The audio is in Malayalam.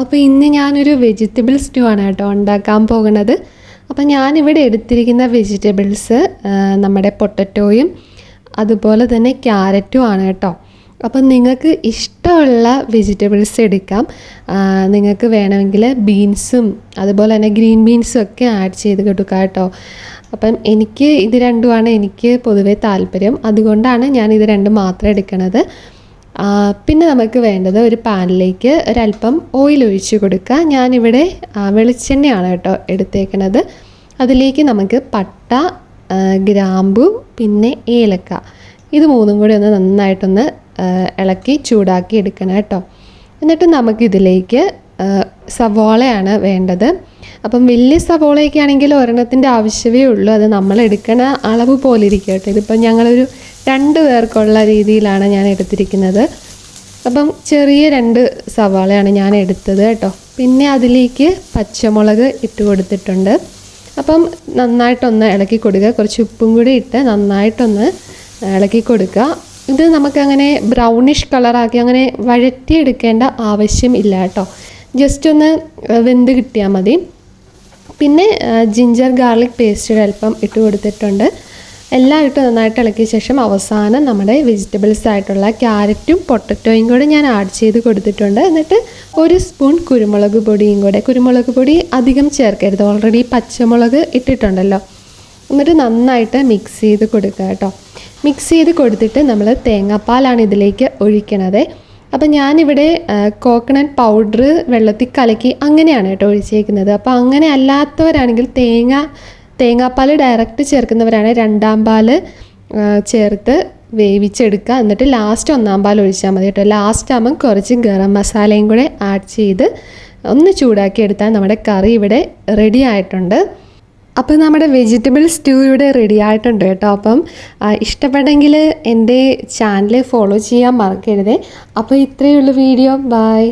അപ്പോൾ ഇന്ന് ഞാനൊരു വെജിറ്റബിൾ സ്റ്റൂ ആണ് കേട്ടോ ഉണ്ടാക്കാൻ പോകുന്നത്. അപ്പോൾ ഞാനിവിടെ എടുത്തിരിക്കുന്ന വെജിറ്റബിൾസ് നമ്മുടെ പൊട്ടറ്റോയും അതുപോലെ തന്നെ ക്യാരറ്റും ആണ് കേട്ടോ. അപ്പം നിങ്ങൾക്ക് ഇഷ്ടമുള്ള വെജിറ്റബിൾസ് എടുക്കാം. നിങ്ങൾക്ക് വേണമെങ്കിൽ ബീൻസും അതുപോലെ തന്നെ ഗ്രീൻ ബീൻസും ഒക്കെ ആഡ് ചെയ്ത് കൊടുക്കാം കേട്ടോ. അപ്പം എനിക്ക് ഇത് രണ്ടുമാണ് എനിക്ക് പൊതുവേ താല്പര്യം. അതുകൊണ്ടാണ് ഞാൻ ഇത് രണ്ടും മാത്രം എടുക്കണത്. ആ, പിന്നെ നമുക്ക് വേണ്ടത് ഒരു പാനിലേക്ക് ഒരല്പം ഓയിൽ ഒഴിച്ച് കൊടുക്കുക. ഞാനിവിടെ വെളിച്ചെണ്ണയാണ് കേട്ടോ എടുത്തേക്കണത്. അതിലേക്ക് നമുക്ക് പട്ട ഗ്രാമ്പു പിന്നെ ഏലക്ക. ഇത് മൂന്നും കൂടി ഒന്ന് നന്നായിട്ടൊന്ന് ഇളക്കി ചൂടാക്കി എടുക്കണം കേട്ടോ. എന്നിട്ട് നമുക്കിതിലേക്ക് സവോളയാണ് വേണ്ടത്. അപ്പം വലിയ സവോളയൊക്കെ ആണെങ്കിൽ ഒരെണ്ണത്തിന്റെ ആവശ്യമേ ഉള്ളൂ. അത് നമ്മൾ എടുക്കണ അളവ് പോലെ ഇരിക്കട്ടെ. കേട്ടോ ഇതിപ്പം ഞങ്ങളൊരു രണ്ട് പേർക്കുള്ള രീതിയിലാണ് ഞാൻ എടുത്തിരിക്കുന്നത്. അപ്പം ചെറിയ രണ്ട് സവാളയാണ് ഞാൻ എടുത്തത് കേട്ടോ. പിന്നെ അതിലേക്ക് പച്ചമുളക് ഇട്ട് കൊടുത്തിട്ടുണ്ട്. അപ്പം നന്നായിട്ടൊന്ന് ഇളക്കി കൊടുക്കുക. കുറച്ച് ഉപ്പും കൂടി ഇട്ട് നന്നായിട്ടൊന്ന് ഇളക്കി കൊടുക്കുക. ഇത് നമുക്കങ്ങനെ ബ്രൗണിഷ് കളറാക്കി അങ്ങനെ വഴറ്റിയെടുക്കേണ്ട ആവശ്യം ഇല്ല കേട്ടോ. ജസ്റ്റ് ഒന്ന് വെന്ത് കിട്ടിയാൽ മതി. പിന്നെ ജിഞ്ചർ ഗാർലിക് പേസ്റ്റ് അല്പം ഇട്ട് കൊടുത്തിട്ടുണ്ട്. എല്ലാം ഇട്ട് നന്നായിട്ട് ഇളക്കിയ ശേഷം അവസാനം നമ്മുടെ വെജിറ്റബിൾസ് ആയിട്ടുള്ള ക്യാരറ്റും പൊട്ടറ്റോയും കൂടെ ഞാൻ ആഡ് ചെയ്ത് കൊടുത്തിട്ടുണ്ട്. എന്നിട്ട് ഒരു സ്പൂൺ കുരുമുളക് പൊടിയും കൂടെ. കുരുമുളക് പൊടി അധികം ചേർക്കരുത്. ഓൾറെഡി പച്ചമുളക് ഇട്ടിട്ടുണ്ടല്ലോ. എന്നിട്ട് നന്നായിട്ട് മിക്സ് ചെയ്ത് കൊടുക്കുക കേട്ടോ. മിക്സ് ചെയ്ത് കൊടുത്തിട്ട് നമ്മൾ തേങ്ങാപ്പാലാണ് ഇതിലേക്ക് ഒഴിക്കണത്. അപ്പം ഞാനിവിടെ കോക്കനട്ട് പൗഡർ വെള്ളത്തിൽ കലക്കി അങ്ങനെയാണ് കേട്ടോ ഒഴിച്ചേക്കുന്നത്. അപ്പോൾ അങ്ങനെ അല്ലാത്തവരാണെങ്കിൽ തേങ്ങ തേങ്ങാപ്പാൽ ഡയറക്റ്റ് ചേർക്കുന്നവരാണ്. രണ്ടാം പാൽ ചേർത്ത് വേവിച്ചെടുക്കുക. എന്നിട്ട് ലാസ്റ്റ് ഒന്നാം പാൽ ഒഴിച്ചാൽ മതി കേട്ടോ. ലാസ്റ്റ് ആകുമ്പം കുറച്ച് ഗരം മസാലയും കൂടെ ആഡ് ചെയ്ത് ഒന്ന് ചൂടാക്കി എടുത്താൽ നമ്മുടെ കറി ഇവിടെ റെഡി ആയിട്ടുണ്ട്. അപ്പോൾ നമ്മുടെ വെജിറ്റബിൾ സ്റ്റൂ ഇവിടെ റെഡി ആയിട്ടുണ്ട് കേട്ടോ. അപ്പം ഇഷ്ടപ്പെട്ടെങ്കിൽ എന്റെ ചാനൽ ഫോളോ ചെയ്യാൻ മറക്കരുതേ. അപ്പോൾ ഇത്രയേ ഉള്ളൂ വീഡിയോ ബൈ